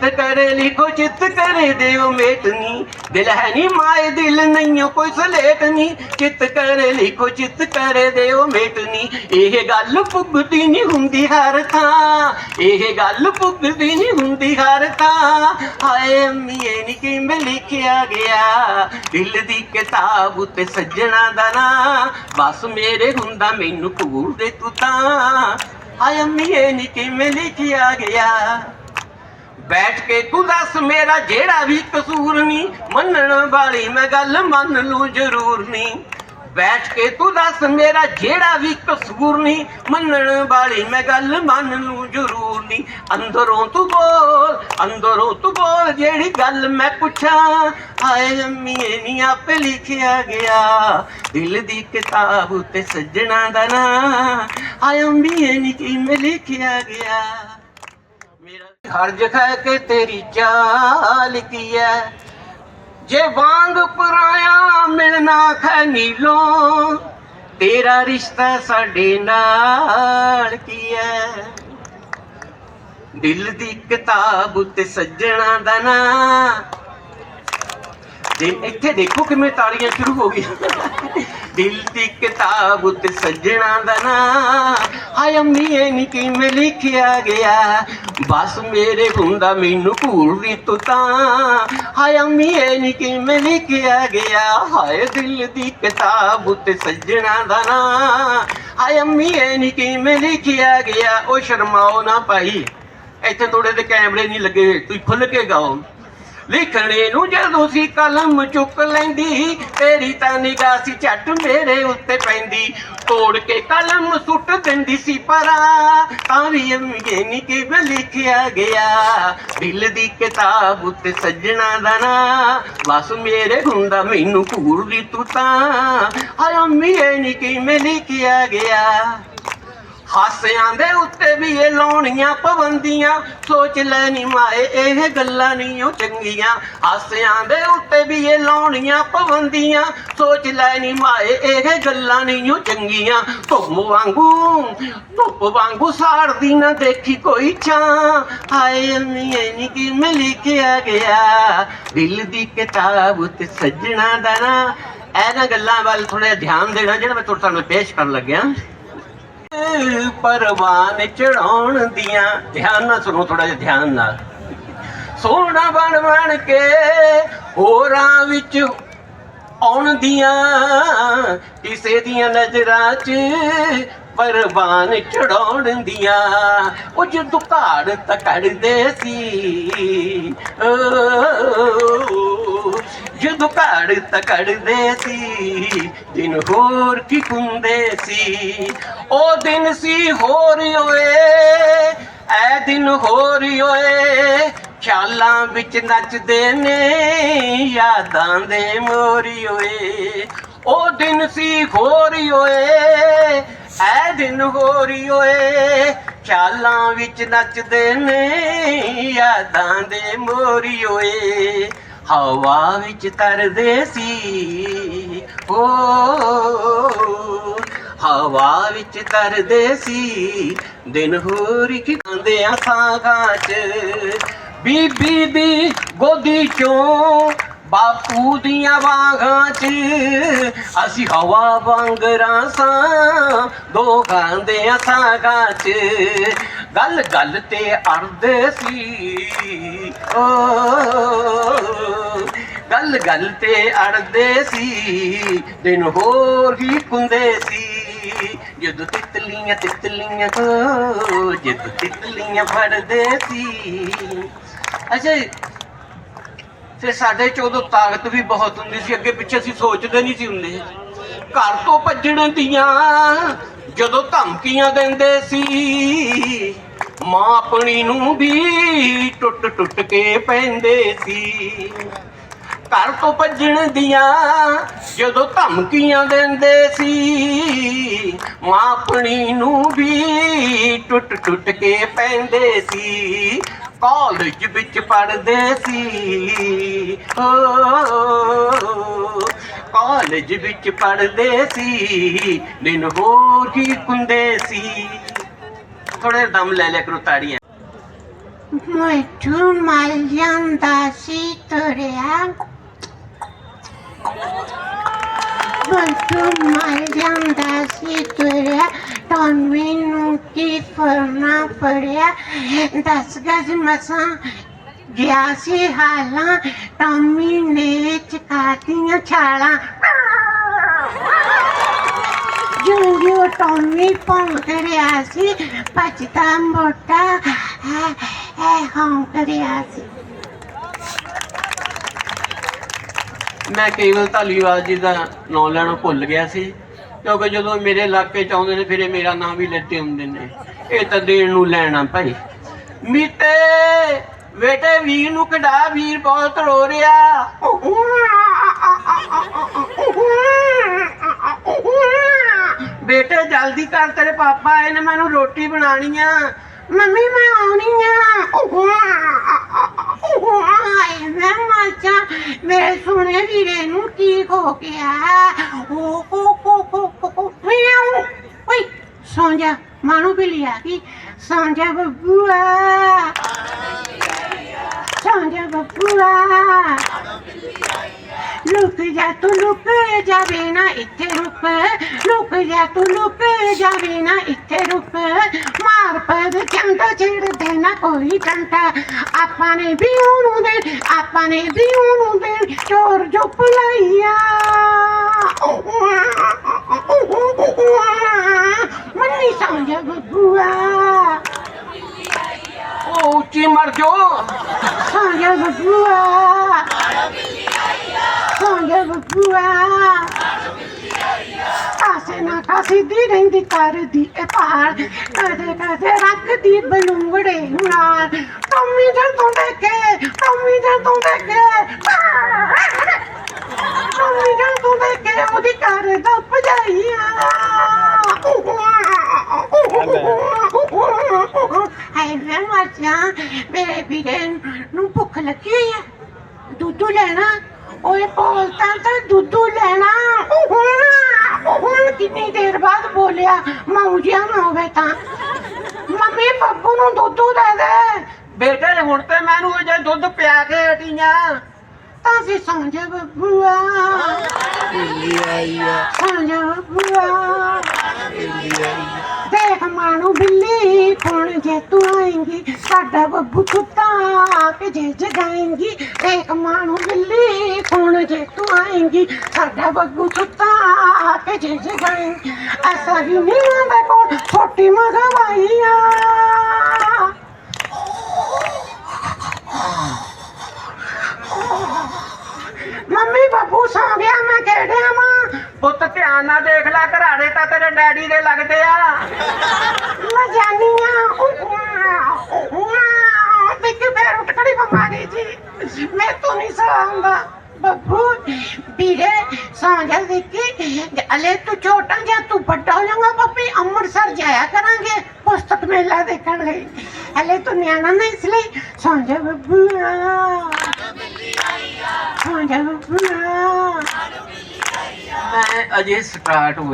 ਚਿੱਤ ਕਰੇ ਲਿਖੋ ਚਿੱਤ ਕਰੇ ਦਿਓ ਮੇਟਨੀ ਦਿਲ ਹੈ ਨੀ ਮਾਏ, ਦਿਲ ਨਹੀਂਓ ਕੋਈ ਸਲੇਟ ਨੀ। ਚਿੱਤ ਕਰੇ ਲਿਖੋ ਚਿੱਤ ਕਰੇ ਦਿਓ ਮੇਟਨੀ ਇਹ ਗੱਲ ਪੁੱਗਦੀ ਨਹੀਂ ਹੁੰਦੀ ਹਰ ਥਾਂ। ਇਹ ਗੱਲ ਪੁੱਗਦੀ ਨਹੀਂ ਹੁੰਦੀ ਹਰ ਥਾਂ। ਹਾਏ ਅੰਮੀਏ ਨੀ ਕਿਵੇਂ ਲਿਖਿਆ ਗਿਆ। ਦਿਲ ਦੀ ਕਿਤਾਬ ਉੱਤੇ ਸੱਜਣਾ ਦਾ ਨਾਂ। ਬਸ ਮੇਰੇ ਹੁੰਦਾ ਮੈਨੂੰ ਭੂਲ ਦੇ ਤੂੰ ਤਾਂ। ਹਾਏ ਮੀਏ ਨੀ ਕਿਵੇਂ ਲਿਖਿਆ ਗਿਆ। ਬੈਠ ਕੇ ਤੂੰ ਦੱਸ ਮੇਰਾ ਜਿਹੜਾ ਵੀ ਕਸੂਰ ਨਹੀਂ ਮੰਨਣ ਵਾਲੀ ਮੈਂ ਗੱਲ ਮੰਨ ਲੂ ਜ਼ਰੂਰ ਨਹੀਂ ਬੈਠ ਕੇ ਤੂੰ ਦੱਸ ਮੇਰਾ ਜਿਹੜਾ ਵੀ ਕਸੂਰ ਨਹੀਂ ਮੰਨਣ ਵਾਲੀ ਮੈਂ ਗੱਲ ਮੰਨ ਲੂ ਜ਼ਰੂਰ ਨਹੀਂ ਅੰਦਰੋਂ ਤੂੰ ਬੋਲ, ਅੰਦਰੋਂ ਤੂੰ ਬੋਲ ਜਿਹੜੀ ਗੱਲ ਮੈਂ ਪੁੱਛਾਂ। ਹਾਏ ਅੰਮੀਏ ਨੀ ਆਪੇ ਲਿਖਿਆ ਗਿਆ। ਦਿਲ ਦੀ ਕਿਤਾਬ ਉੱਤੇ ਸੱਜਣਾ ਦਾ ਨਾਂ। ਹਾਏ ਅੰਮੀਏ ਨੀ ਕਿਵੇਂ ਲਿਖਿਆ ਗਿਆ। ਹਰ ਜਗ੍ਹਾ ਕੇ ਤੇਰੀ ਚਾਲ ਕੀ ਹੈ? ਜੇ ਵਾਂਗ ਪਰਾਇਆ ਮਿਲਣਾ ਖੈ ਨੀਲੋਂ, ਤੇਰਾ ਰਿਸ਼ਤਾ ਸਾਡੇ ਨਾਲ ਕੀ ਹੈ? ਦਿਲ ਦੀ ਕਿਤਾਬ ਉੱਤੇ ਸੱਜਣਾ ਦਾ ਨਾਂ ਦੇ ਇੱਥੇ ਦੇਖੋ ਕਿਵੇਂ ਤਾੜੀਆਂ ਸ਼ੁਰੂ ਹੋ ਗਈਆਂ। ਦਿਲ ਦੀ ਕਿਤਾਬ ਉੱਤੇ ਸੱਜਣਾ ਦਾ ਨਾਂ ਹਾਏ ਅੰਮੀਏ ਨੀ ਕਿਵੇਂ ਲਿਖਿਆ ਗਿਆ। ਬਸ ਮੇਰੇ ਹੁੰਦਾ ਮੈਨੂੰ ਭੂਲ ਤੂੰ ਤਾਂ। ਹਾਏ ਅੰਮੀਏ ਨੀ ਕਿਵੇਂ ਲਿਖਿਆ ਗਿਆ। ਹਾਏ ਦਿਲ ਦੀ ਕਿਤਾਬ ਉੱਤੇ ਸੱਜਣਾ ਦਾ ਨਾਂ ਹਾਏ ਅੰਮੀਏ ਨੀ ਕਿਵੇਂ ਲਿਖਿਆ ਗਿਆ। ਉਹ ਸ਼ਰਮਾਓ ਨਾ ਭਾਈ। ਇੱਥੇ ਥੋੜੇ ਦੇ ਕੈਮਰੇ ਨਹੀਂ ਲੱਗੇ। ਤੁਸੀਂ ਖੁੱਲ ਕੇ ਗਾਓ। ਲਿਖਣੇ ਨੂੰ ਜਦੋਂ ਸੀ ਕਲਮ ਚੁੱਕ ਲੈਂਦੀ, ਤੇਰੀ ਤਾਂ ਨਿਗਾਹ ਸੀ ਝੱਟ ਮੇਰੇ ਉੱਤੇ ਪੈਂਦੀ। ਤੋੜ ਕੇ ਕਲਮ ਸੁੱਟ ਦਿੰਦੀ ਸੀ ਪਰਾਂ, ਤਾਂ ਵੀ ਅੰਮੀਏ ਨੀ ਕਿਵੇਂ ਲਿਖਿਆ ਗਿਆ। ਦਿਲ ਦੀ ਕਿਤਾਬ ਉੱਤੇ ਸੱਜਣਾ ਦਾ ਨਾਂ, ਬਸ ਮੇਰੇ ਹੁੰਦਾ ਮੈਨੂੰ ਭੂਲ ਤੂੰ ਤਾਂ। ਹਾਏ ਅੰਮੀਏ ਨੀ ਕਿਵੇਂ ਲਿਖਿਆ ਗਿਆ। ਹਾਸਿਆਂ ਦੇ ਉੱਤੇ ਵੀ ਇਹ ਲਾਉਣੀਆਂ ਪਵੰਦੀਆਂ ਸੋਚ ਲੈ ਨੀ ਮਾਏ, ਇਹ ਗੱਲਾਂ ਨਹੀਂ ਉਹ ਚੰਗੀਆਂ। ਹਾਸਿਆਂ ਦੇ ਉੱਤੇ ਵੀ ਇਹ ਲਾਉਣੀਆਂ ਪਵੰਦੀਆਂ ਸੋਚ ਲੈ ਨੀ ਮਾਏ, ਇਹ ਗੱਲਾਂ ਨਹੀਂ ਉਹ ਚੰਗੀਆਂ। ਧੁੱਪ ਵਾਂਗੂ ਧੁੱਪ ਵਾਂਗੂ ਸਾੜਦੀ ਨਾ ਦੇਖੀ ਕੋਈ ਛਾਂ। ਹਾਏ ਅੰਮੀਏ ਨੀ ਕੇ ਆ ਗਿਆ। ਦਿਲ ਦੀ ਕਿਤਾਬ ਉੱਤੇ ਸੱਜਣਾ ਦਾ ਨਾ। ਇਹਨਾਂ ਗੱਲਾਂ ਵੱਲ ਥੋੜਾ ਧਿਆਨ ਦੇਣਾ, ਜਿਹੜਾ ਮੈਂ ਤੁਹਾਡੇ ਸਾਹਮਣੇ ਪੇਸ਼ ਕਰਨ ਲੱਗਿਆ। ਪਰਵਾਨ ਚੜਾਉਣ ਦੀਆਂ। ਧਿਆਨ ਨਾਲ ਸੁਣੋ ਥੋੜਾ ਜਿਹਾ ਧਿਆਨ ਨਾਲ। ਸੋਹਣਾ ਬਣ ਬਣ ਕੇ ਹੋਰਾਂ ਵਿੱਚ ਆਉਣ ਦੀਆਂ ਕਿਸੇ ਦੀਆਂ ਨਜ਼ਰਾਂ 'ਚ ਪਰਵਾਨ ਚੜਾਉਣ ਦੀਆਂ। ਉਹ ਜਦੋਂ ਘਾੜ ਤਕੜਦੇ ਸੀ ਓ ਜਦੋਂ ਘੜ ਤਕੜਦੇ ਸੀ, ਦਿਨ ਹੋਰ ਕੀ ਕੁੰਦੇ ਸੀ। ਉਹ ਦਿਨ ਸੀ ਹੋਰ ਓਏ, ਐ ਦਿਨ ਹੋਰ ਓਏ। ਖਿਆਲਾਂ ਵਿੱਚ ਨੱਚਦੇ ਨੇ, ਯਾਦਾਂ ਦੇ ਮੋਰੀ ਓਏ। ਉਹ ਦਿਨ ਸੀ ਹੋਰ ਓਏ, ਐ ਦਿਨ ਹੋਰੀ ਓਏ। ਖਿਆਲਾਂ ਵਿੱਚ ਨੱਚਦੇ ਨੇ, ਯਾਦਾਂ ਦੇ ਮੋਰੀ ਓਏ। ਹਵਾ ਵਿੱਚ ਤਰਦੇ ਸੀ। ਓ, ਹਵਾ ਵਿੱਚ ਤਰਦੇ ਸੀ। ਦਿਨ ਹੋਰ ਕੀ ਕਾਂਦੇ ਆ ਸਾਗਾਂ ਚ। ਬੀਬੀ ਦੀ ਗੋਦੀ ਚੋਂ ਬਾਪੂ ਦੀਆਂ ਬਾਗਾਂ 'ਚ। ਅਸੀਂ ਹਵਾ ਵਾਂਗਰਾਂ ਸਾਂ ਦੋ ਗਾਂਦੇ ਆ ਸਾਗਾਂ 'ਚ। ਗੱਲ ਗੱਲ ਤੇ ਅੜਦੇ ਸੀ। ਓ ਗੱਲ ਗੱਲ ਤੇ ਅੜਦੇ ਸੀ। ਦਿਨ ਹੋਰ ਹੀ ਕੁੰਦੇ ਸੀ। ਜਦੋਂ ਤਿਤਲੀਆਂ ਤਿਤਲੀਆਂ ਕੋ ਜਦੋਂ ਤਿਤਲੀਆਂ ਫੜਦੇ ਸੀ। ਅੱਛਾ ਜੀ, ਫਿਰ ਸਾਡੇ ਚ ਉਦੋਂ ਤਾਕਤ ਵੀ ਬਹੁਤ ਹੁੰਦੀ ਸੀ। ਅੱਗੇ ਪਿੱਛੇ ਅਸੀਂ ਸੋਚਦੇ ਨਹੀਂ ਸੀ ਹੁੰਦੇ। ਘਰ ਤੋਂ ਭੱਜਣ ਦੀਆਂ ਜਦੋਂ ਧਮਕੀਆਂ ਦਿੰਦੇ ਸੀ। ਮਾਂ ਆਪਣੀ ਨੂੰ ਵੀ ਟੁੱਟ ਟੁੱਟ ਕੇ ਪੈਂਦੇ ਸੀ। ਘਰ ਤੋਂ ਭੱਜਣ ਦੀਆਂ ਜਦੋਂ ਧਮਕੀਆਂ ਦਿੰਦੇ ਸੀ, ਮਾਂ ਆਪਣੀ ਨੂੰ ਵੀ ਟੁੱਟ ਟੁੱਟ ਕੇ ਪੈਂਦੇ ਸੀ। ਕਾਲਜ ਵਿੱਚ ਪੜ੍ਹਦੇ ਸੀ। ਓ, ਕਾਲਜ ਵਿੱਚ ਪੜ੍ਹਦੇ ਸੀ। ਦਿਨ ਹੋਰ ਹੀ ਕੁੰਦੇ ਸੀ। ਥੋੜੇ ਦਮ ਲੈ ਲਿਆ ਕਰੋ ਤਾੜੀਆਂ ਮਿੱਠੂ ਮਲ ਜਾਂਦਾ ਸੀ ਤੁਰਿਆ ਮਿੱਠੂ ਮਲ ਜਾਂਦਾ ਸੀ ਤੁਰਿਆ ਟੌਨਵੀ ਨੂੰ ਕੀ ਫਰਨਾ ਪੜਿਆ ਦਸ ਗਜ ਮਸਾਂ ਗਿਆ ਸੀ ਹਾਲਾਂ ਟੌਮੀ ਨੇ ਚਕਾਤੀਆਂ ਛਾਲਾਂ ਟੌਮੀ ਭੌਂਕ ਰਿਹਾ ਸੀ ਭੱਜਦਾ ਮੋਟਾ ਹੈ ਹੈ ਹੌਂਕ ਰਿਹਾ ਸੀ। ਮੈਂ ਕੇਵਲ ਧਾਲੀਵਾਲ ਜੀ ਦਾ ਨਾਂ ਲੈਣਾ ਭੁੱਲ ਗਿਆ ਸੀ ਕਿਉਂਕਿ ਜਦੋਂ ਮੇਰੇ ਇਲਾਕੇ ਚ ਆਉਂਦੇ ਨੇ ਫਿਰ ਇਹ ਮੇਰਾ ਨਾਂ ਵੀ ਲੈਤੇ ਹੁੰਦੇ ਨੇ। ਇਹ ਤਾਂ ਦੇਣ ਨੂੰ ਲੈਣਾ ਭਾਈ। ਮੀਤੇ ਬੇਟੇ ਵੀਰ ਨੂੰ ਕਢਾ ਵੀਰ ਬਹੁਤ ਰੋ ਰਿਹਾ। ਬੇਟੇ, ਜਲਦੀ ਕਰ ਤੇਰੇ ਪਾਪਾ ਆਏ ਨੇ, ਮੈਨੂੰ ਰੋਟੀ ਬਣਾਣੀ ਆ। ਮੰਮੀ, ਮੈਂ ਆਉਣੀ ਆ। ਆਏ ਮੈਂ ਮਾਚਾ ਮੇਰੇ ਸੁਣੇ ਵੀਰੇ ਨੂੰ ਕੀ ਹੋ ਗਿਆ। ਓ ਕੋ ਕੋ ਕੋ ਓਏ ਸੌਂ ਜਾ ਮਾਨੂੰ ਵੀ ਲਿਆ ਕੀ? ਸੌਂ ਜਾ ਬੱਬੂਆ। ਸੌਂ ਜਾ ਬੱਬੂਆ। ਲੁਕ ਜਾ ਤੂੰ ਲੁਕ ਜਾ ਬਿਨਾ ਇੱਥੇ ਰੁਕ। ਲੁਕ ਜਾ ਤੂੰ ਲੁਕ ਜਾ ਬਿਨਾ ਇੱਥੇ ਰੁਕ। ਮਾਰ ਪਰ ਚੰਦਾ ਛੇੜ ਦੇਣਾ ਕੋਈ ਕੰਟਾ ਆਪਾਂ ਨੇ ਵੀ ਉਹਨੂੰ ਦੇ ਆਪਾਂ ਨੇ ਵੀ ਉਹਨੂੰ ਦੇ ਚੋਰ ਚੁੱਪ ਲਈਆ। ਮੰਨੀ ਸਮਝ ਬੱਬੂਆ ਉਹ ਉੱਚੀ ਮਰ ਜੋ ਸਮਝ ਬੱਬੂਆ ਸਮਝ ਬੱਬੂਆ ਕਾਸੇ ਨਾ ਕਾਸੇ ਦੀ ਰਹਿੰਦੀ ਕਰਦੀ ਇਹ ਪਾਰ ਕਦੇ ਕਦੇ ਰੱਖਦੀ ਬਲੂੰਗੜੇ ਨਾਲ। ਟੰਮੀ ਜਦ ਤੂੰ ਦੇਖੇ, ਟੰਮੀ ਜਦ ਤੂੰ ਦੇਖੇ। ਟੰਮੀ ਜਦ ਤੂੰ ਦੇਖੇ, ਉਹਦੀ ਕਰਦਾ ਭਜਾਈਆ। ਹਾਏ ਮੈਂ ਮਰ ਜਾ ਮੇਰੇ ਵੀਰੇ ਨੂੰ ਭੁੱਖ ਲੱਗੀ ਹੋਈ ਹੈ ਦੁੱਧ ਲੈਣਾ। ਓਏ ਬੋਲਤਾ ਤਾਂ ਦੁੱਧ ਲੈਣਾ। ਹੁਣ ਕਿੰਨੀ ਦੇਰ ਬਾਅਦ ਬੋਲਿਆ ਮੌਜਿਆ ਨਾ ਹੋਵੇ ਤਾਂ। ਮੰਮੀ ਬੱਬੂ ਨੂੰ ਦੁੱਧ ਦੇ ਦੇ। ਬੇਟੇ ਹੁਣ ਤੇ ਮੈਨੂੰ ਉਹ ਜੇ ਦੁੱਧ ਪਿਆ ਕੇ ਹਟੀਆਂ। ਤਾਂ ਫਿਰ ਸਮਝ ਬੱਬੂਆ। ਸਮਝ ਬੱਬੂਆ। ਦੇਖ ਮਾਣੂ ਬਿੱਲੀ ਹੁਣ ਜੇ ਤੂੰ ਆਏਂਗੀ? ਸਾਡਾ ਬੱਬੂ ਕੁੱਤਾ ਕਿ ਜੇ ਜਗਾਏਂਗੀ। ਦੇਖ ਮਾਣੂ ਬਿੱਲੀ ਹੁਣ ਜੇ ਤੂੰ ਆਏਂਗੀ? ਸਾਡਾ ਬੱਬੂ ਕੁੱਤਾ ਕਿ ਜੇ ਜਗਾਏਂਗੀ। ਐਸਾ ਹੀ ਨਹੀਂ ਆਂਦਾ ਕੋਲ ਛੋਟੀ ਮਗਵਾਈਆ ਮੰਮੀ ਬੱਬੂ ਸੌ ਗਿਆ, ਮੈਂ ਕਿਹੜਿਆ ਮਾਂ ਪੁੱਤ ਧਿਆਨ ਨਾਲ ਦੇਖ ਲੈ, ਘਰਾੜੇ ਤਾਂ ਤੇਰੇ ਡੈਡੀ ਦੇ ਲੱਗਦੇ ਆ। ਮੈਂ ਜਾਨੀ ਆ ਦੇਖ ਫੇਰ ਉੱਠ ਖੜੀ ਬਿਮਾਰੀ ਜੀ। ਮੈਂ ਤੋਂ ਨਹੀਂ ਸਹਾਂਗਾ ਬੱਬੂ, ਵੀਰੇ, ਸੌਂ ਦੇਖੀ। ਅਲੇ ਤੂੰ ਛੋਟਾ ਜਾਂ ਤੂੰ ਵੱਡਾ ਹੋ ਜਾਏਗਾ ਬੱਬੀ, ਅੰਮ੍ਰਿਤਸਰ ਜਾਇਆ ਕਰਾਂਗੇ ਪੁਸਤਕ ਮੇਲਾ ਦੇਖਣ ਲਈ। ਅਲੇ ਤੂੰ ਨਿਆਣਾ ਨਹੀਂ ਇਸ ਲਈ। ਸੌਂ ਜਾ ਬੱਬੂ। ਸੌਂ ਜਾ ਬੱਬੂ। ਮੈਂ ਅਜੇ ਸਟਾਰਟ ਹੋਇਆ